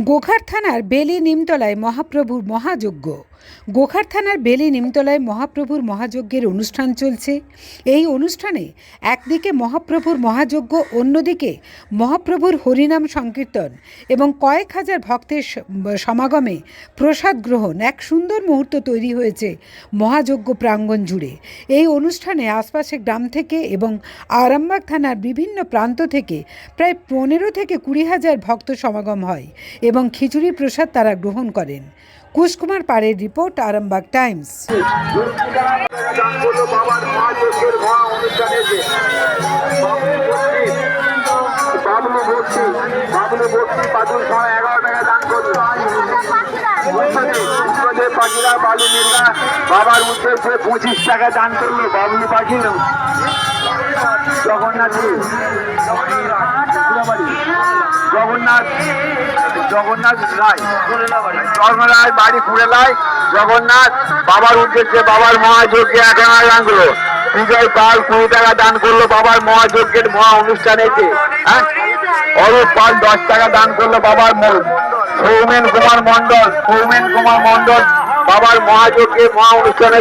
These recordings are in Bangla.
গোঘাট থানার বেলি নিমতলায় মহাপ্রভুর মহাযজ্ঞ। গোঘাট থানার বেলি নিমতলায় মহাপ্রভুর মহাযজ্ঞের অনুষ্ঠান চলছে। এই অনুষ্ঠানে একদিকে মহাপ্রভুর মহাযজ্ঞ, অন্যদিকে মহাপ্রভুর হরিনাম সংকীর্তন এবং কয়েক হাজার ভক্তের সমাগমে প্রসাদ গ্রহণ এক সুন্দর মুহূর্ত তৈরি হয়েছে মহাযজ্ঞ প্রাঙ্গণ জুড়ে। এই অনুষ্ঠানে আশপাশের গ্রাম থেকে এবং আরামবাগ থানার বিভিন্ন প্রান্ত থেকে প্রায় পনেরো থেকে কুড়ি হাজার ভক্ত সমাগম হয় এবং খিচুড়ি প্রসাদ তারা গ্রহণ করেন। কুশকুমার পাড়ের রিপোর্ট, আরামবাগ টাইমস। বাবলু ভর্তি বাবলু পাঁচুর সময় এগারো টাকা দান করল উত্তরে পাখিরা বালু মিল্লা বাবার উদ্দেশ্যে পঁচিশ টাকা দান করল বাবলু পাখি জগন্নাথ জগন্নাথ জগন্নাথ রায়। জগন্নাথ বাড়ি জগন্নাথ, বাবার উদ্দেশ্যে বাবার মহাযজ্ঞে এক হাজার দান করল বিজয় পাল কুড়ি টাকা দান করল বাবার মহাযজ্ঞের মহা অনুষ্ঠানে হ্যাঁ? অরূপ পাল দশ টাকা দান করল বাবার সৌমেন কুমার মন্ডল সৌমেন কুমার মন্ডল বাবার মহাযজ্ঞের মহা অনুষ্ঠানে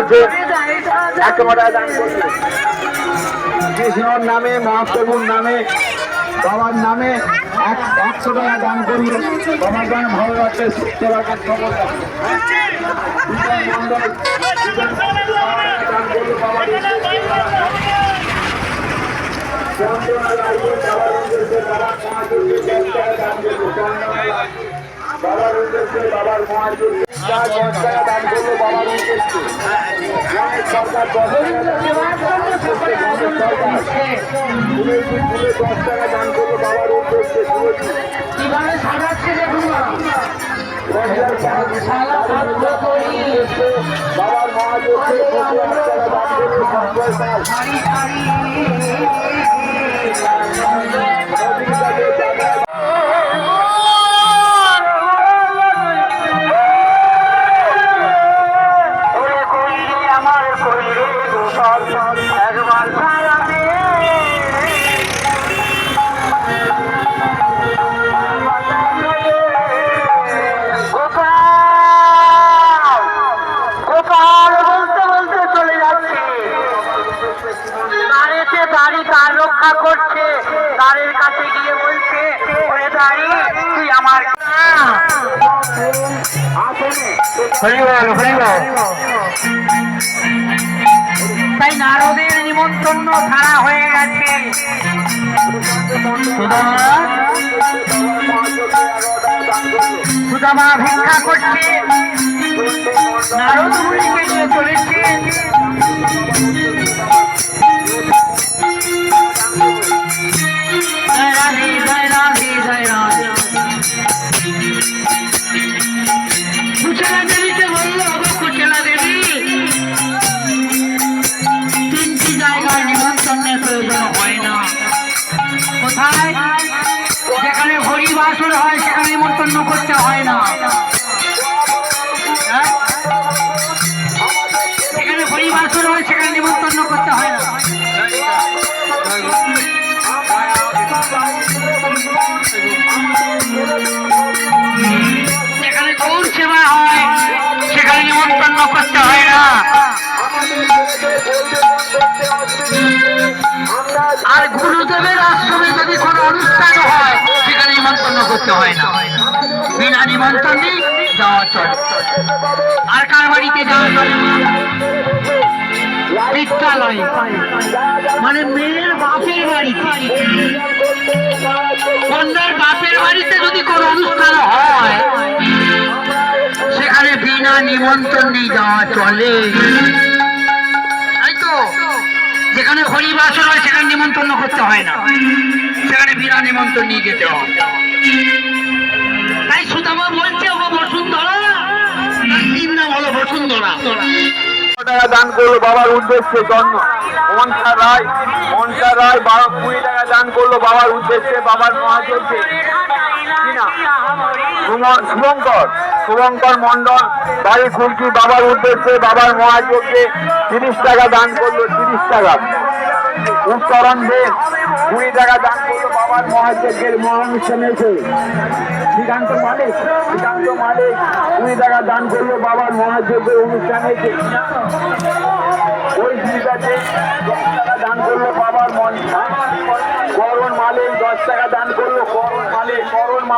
একশো টাকা দান করল। কৃষ্ণর নামে, মহাপ্রভুর নামে, বাবার নামে এক একশো টাকা দান করি বাবার গান ভালো লাগছে সেবার কাজ খবর করল বাবার উদ্দেশ্যে। বাবার উদ্দেশ্যে মহাযজ্ঞে দশ টাকা দান করল। বাবার উদ্দেশ্যে সরকার দশ টাকা দান করল। সরকার বাবার উদ্দেশ্যে কীভাবে সাজাচ্ছে বাবার উদ্দেশ্যে বাবার মহাযজ্ঞে টাকা দান করল সঞ্জয় পাল বাড়ি কার রক্ষা করছে তারের কাছে গিয়ে বলছে দাঁড়ি হরিবল হরিবল নারদের নিমন্ত্রণ ধারা হয়ে গেছে। সুদামা ভিক্ষা করছে। নারদ নিয়ে চলেছে। আর গুরুদেবের আশ্রমে যদি কোনো অনুষ্ঠান হয়, সেখানে নিমন্ত্রণ করতে হয় না। বিনা নিমন্ত্রণে যাওয়া চলে। আর কার বাড়িতে যাওয়া চলে? মানে মেয়ের বাপের বাড়িতে। কন্যার বাপের বাড়িতে যদি কোনো অনুষ্ঠান হয় বিনা নিমন্ত্রণে যাওয়া চলে। তাই তো? যেখানে হরিবাসর হয়, সেখানে নিমন্ত্রণ করতে হয় না। সেখানে বিনা নিমন্ত্রণ নিয়ে যেতে হয়। তাই সুদামা বলছে ও বসুন্ধরা নাম হলো বসুন্ধরা। টাকা দান করল বাবার উদ্দেশ্যে জন্ম। মনসা রায় মনসা রায় বারো কুড়ি টাকা দান করল বাবার উদ্দেশ্যে, বাবার সুমন- শুভঙ্কর শুভঙ্কর মন্ডল বাড়ি খুলকি বাবার উদ্দেশ্যে, বাবার মহাযজ্ঞে তিরিশ টাকা দান করল, তিরিশ টাকা। উত্তরণ দেব কুড়ি টাকা দান করল বাবার মহাযজ্ঞের মহানুষ্ঠানে শ্রীকান্ত মালিক শ্রীকান্ত মালিক, কুড়ি টাকা দান করল বাবার মহাযজ্ঞের অনুষ্ঠানে। ওই জিনিসটাতে দশ টাকা দান করল বাবার মন করণ মালিক দশ টাকা দান করল করণ মালিক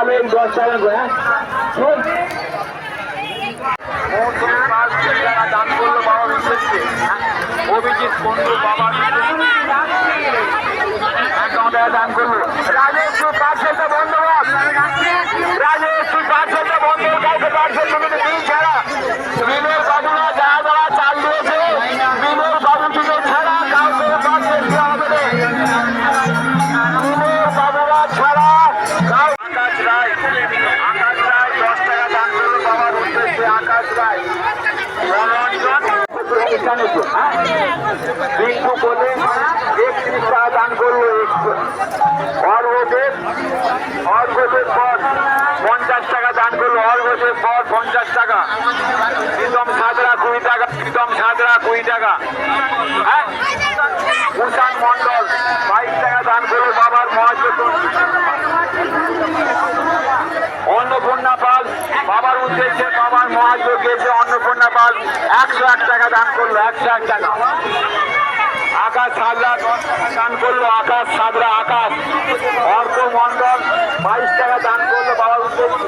মালিক দশ টাকা করে, পাঁচ দান করল বাবার উদ্দেশ্যে অভিজিৎ বন্ধু বাবার দান করল রাজেশ তুই পাঁচ বন্ধ কর রাজেশ তুই বন্ধ কর কাউকে পাঁচশো তুমি ছাড়া। বিনোর অন্নপূর্ণা পাল একশো এক টাকা দান করল, একশো এক টাকা। আকাশ দশ দান করল আকাশ সাদরা আকাশ। অর্ক মন্ডল বাইশ টাকা দান করল বাবার উদ্দেশ্যে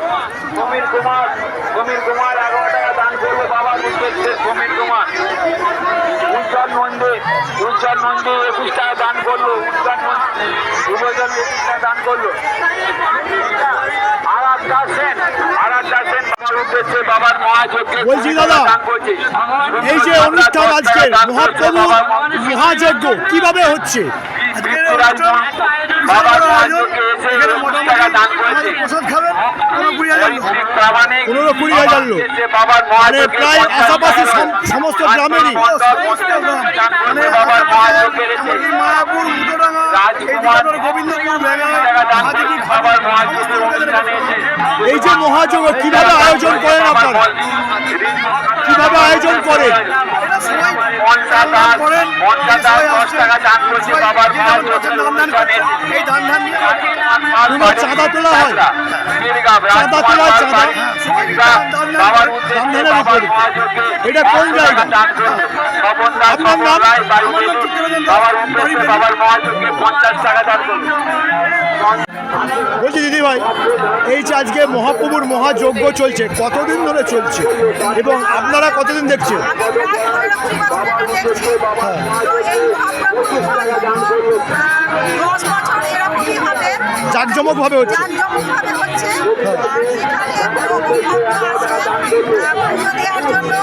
সমীর কুমার সমীর কুমার এগারো টাকা দান করল বাবার উদ্দেশ্যে সমীর কুমার। উজ্জ্বল নন্দী উজ্জ্বল নন্দী একুশ টাকা দান করল উজ্জ্বল নন্দী শুভজন একুশ টাকা দান করল আরাধ্যা সেন আরাধ্যা সেন বাবার উদ্দেশ্যে বাবার মহাযজ্ঞে বলছি দাদা, এই যে অনুষ্ঠান আজকে মহাপ্রভু মহাযজ্ঞ কীভাবে হচ্ছে? মহাযজ্ঞে এসে একুশ টাকা দান করেছে। প্রসাদ খাবেন কোনো কুড়ি হাজার লোক। পনেরো কুড়ি হাজার লোক। বাবার উদ্দেশ্যে বাবার মানে প্রায় আশাপাশি সমস্ত গ্রামেরই। মায়াপুর এসে এই যে মহাযজ্ঞ কীভাবে আয়োজন করেন আপনারা? কীভাবে আয়োজন করেন? দান এই ধান কোনো চাঁদা তোলা হয়? চাঁদা তোলা হয়, চাঁদা? এটা কোন জায়গা? আপনার নাম? বলছি দিদি ভাই এই যে আজকে মহাপ্রভুর মহাযজ্ঞ চলছে কতদিন ধরে চলছে? এবং আপনারা কতদিন দেখছেন? হবে জাঁকজমকভাবে হচ্ছে। জাঁকজমকভাবে হচ্ছে। আর এখানে বহু ভক্ত আসে পুজো দেওয়ার জন্য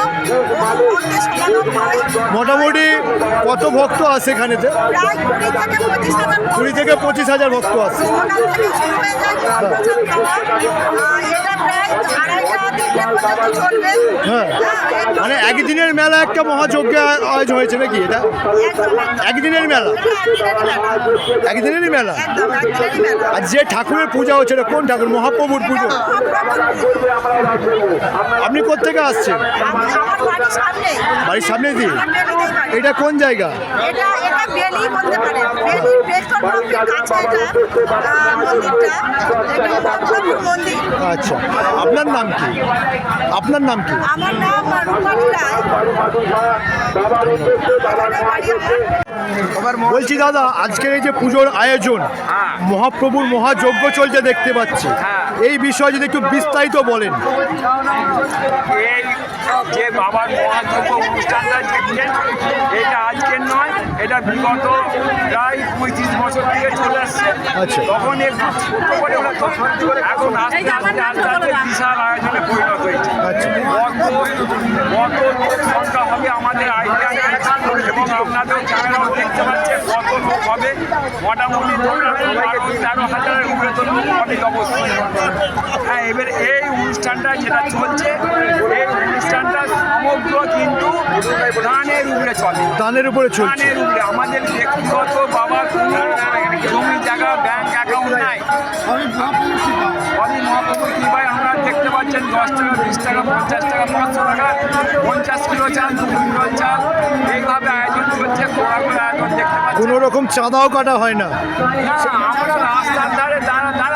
ভক্তের সমাগম হয় মোটামুটি কত ভক্ত আছে এখানেতে প্রায় কুড়ি থেকে পঁচিশ হাজার কুড়ি থেকে পঁচিশ হাজার ভক্ত আছে। সকাল থেকে শুরু হয়ে যায়। প্রচার খাওয়া এটা প্রায় আড়াইটা তিনটে পর্যন্ত চলবে হ্যাঁ। মানে একদিনের মেলা একটা মহাযজ্ঞ আয়োজন হয়েছে নাকি এটা। একদিনের মেলা? একদিনেরই মেলা। আর যে ঠাকুরের পূজা হচ্ছে কোন ঠাকুর? মহাপ্রভুর পুজো? আপনি কোথেকে আসছেন? বাড়ির সামনে দিয়ে। এটা কোন জায়গা? আচ্ছা। আপনার নাম কি? আপনার নাম কি? আমার নাম বলছি দাদা আজকের এই যে পুজোর আয়োজন মহাপ্রভুর মহাযজ্ঞ চলছে দেখতে পাচ্ছি। এই বিষয়ে যদি একটু বিস্তারিত বলেন। এই যে বাবার মহাযজ্ঞ অনুষ্ঠানটা দেখছেন এটা আজকের নয় এটা বিগত প্রায় পঁয়ত্রিশ বছর থেকে চলে আসছে। আচ্ছা। তখন একটু ছোট করে এখন আস্তে আস্তে আস্তে আস্তে বিশাল আয়োজনে পরিণত হয়েছে। আচ্ছা। কত কত লোক সংখ্যা হবে আমাদের আইডিয়া এবং আপনাদের ক্যামেরাও দেখতে পাচ্ছেন কত লোক হবে মোটামুটি বারো তেরো হাজারের উপরে তো লোক অনেক অবশ্যই হ্যাঁ এবার এই অনুষ্ঠানটা যেটা চলছে এই অনুষ্ঠানটা সমগ্র কিন্তু দানের উপরে চলে। দানের উপরে চলছে। দানের উপরে। আমাদের ব্যক্তিগত বাবার কোনো জমি জায়গা ব্যাংক অ্যাকাউন্ট নাই। সবই মহাপ্রভুর কৃপায়। আমরা দেখতে পাচ্ছেন দশ টাকা বিশ টাকা পঞ্চাশ টাকা পাঁচশো টাকা পঞ্চাশ কিলো চাল দু কিলো চাল। এইভাবে আয়োজন চলছে কোড়া করে আয়োজন দেখতে পাচ্ছেন। কোনো রকম চাঁদাও কাটা হয় না। আমরা রাস্তার ধারে দাঁড়া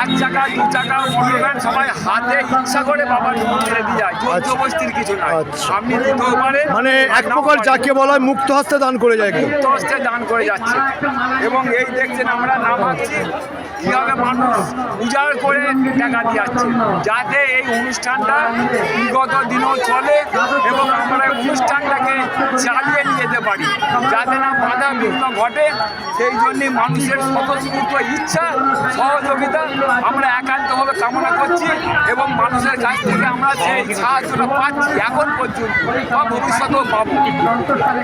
চার চাকা দু চাকা মোটর ভ্যান সবাই হাতে ইচ্ছা করে বাবার মন্দিরে দিয়ে যায়। চোদ্দ বস্তির কিছু নাই। আচ্ছা। আপনি পারেন মানে এক প্রকার যাকে বলা হয় মুক্ত হস্তে দান করে যায় কেউ। তস্তে দান করে যাচ্ছে। এবং এই দেখছেন আমরা নামাচ্ছি কীভাবে মানুষ উজাড় করে টাকা দিয়ে যাচ্ছে। যাতে এই অনুষ্ঠানটা বিগত দিনও চলে এবং আমরা এই অনুষ্ঠানটাকে চালিয়ে নিয়ে যেতে পারি। যাতে না বাধা বিঘ্ন ঘটে সেই জন্যে মানুষের স্বতঃস্ফূর্ত ইচ্ছা সহযোগিতা আমরা একান্তভাবে কামনা করছি এবং মানুষের কাছ থেকে আমরা সেই সাহায্যটা পাচ্ছি এখন পর্যন্ত বা ভবিষ্যতেও পাবো।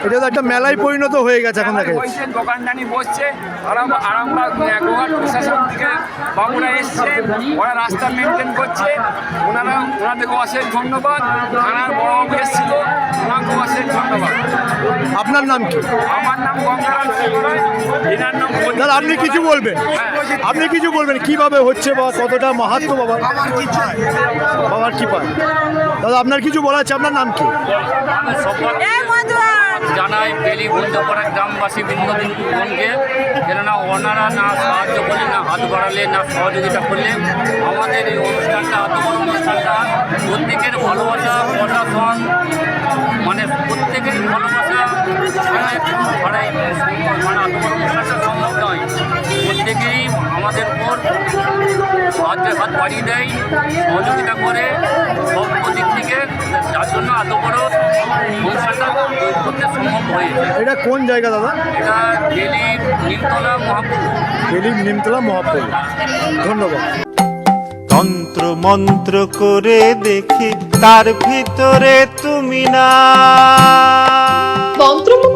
এটা তো একটা মেলায় পরিণত হয়ে গেছে এখন দেখা। যাচ্ছে বসছে দোকানদানি বসছে আরাম আরামবাগ গোহাট প্রশাসন থেকে বাবুরা এসছে ওরা রাস্তা মেনটেন করছে। ওনারা ওনাদেরকে অশেষ ধন্যবাদ। থানার বড়বাবু এসেছিল ওনাকেও অশেষ ধন্যবাদ। আপনার নাম কি? আমার নাম গঙ্গারাম দাদা আপনি কিছু বলবেন? হ্যাঁ। আপনি কিছু বলবেন? কীভাবে হচ্ছে? বা কতটা মাহাত্ম বাবা? বাবার কি পায়? দাদা আপনার কিছু বলা আছে? আপনার নাম কি? জানাই বেলি বন্ধপাড়া গ্রামবাসী বৃন্দবৃন্দগণকে কেননা ওনারা না সাহায্য করলে না হাত বাড়ালে না সহযোগিতা করলে আমাদের এই অনুষ্ঠানটা বড় অনুষ্ঠানটা প্রত্যেকের ভালোবাসা প্রশাসন মানে প্রত্যেকের ভালোবাসা ছাড়াই ছাড়াই সম্ভব মানে বড় অনুষ্ঠানটা সম্ভব নয়। প্রত্যেকেই আমাদের উপর হাতে হাত বাড়িয়ে দেয় সহযোগিতা করে সব দিক থেকে। যার জন্য এত বড় অনুষ্ঠানটা করতে সম্ভব হয়েছে। এটা কোন জায়গা দাদা? এটা ডেলি নিমতলা মহাপুর। নিমতলা মহাপ্রভু ধন্যবাদ। তন্ত্র মন্ত্র করে দেখি তার ভিতরে তুমি না। তন্ত্রমন্ত্রে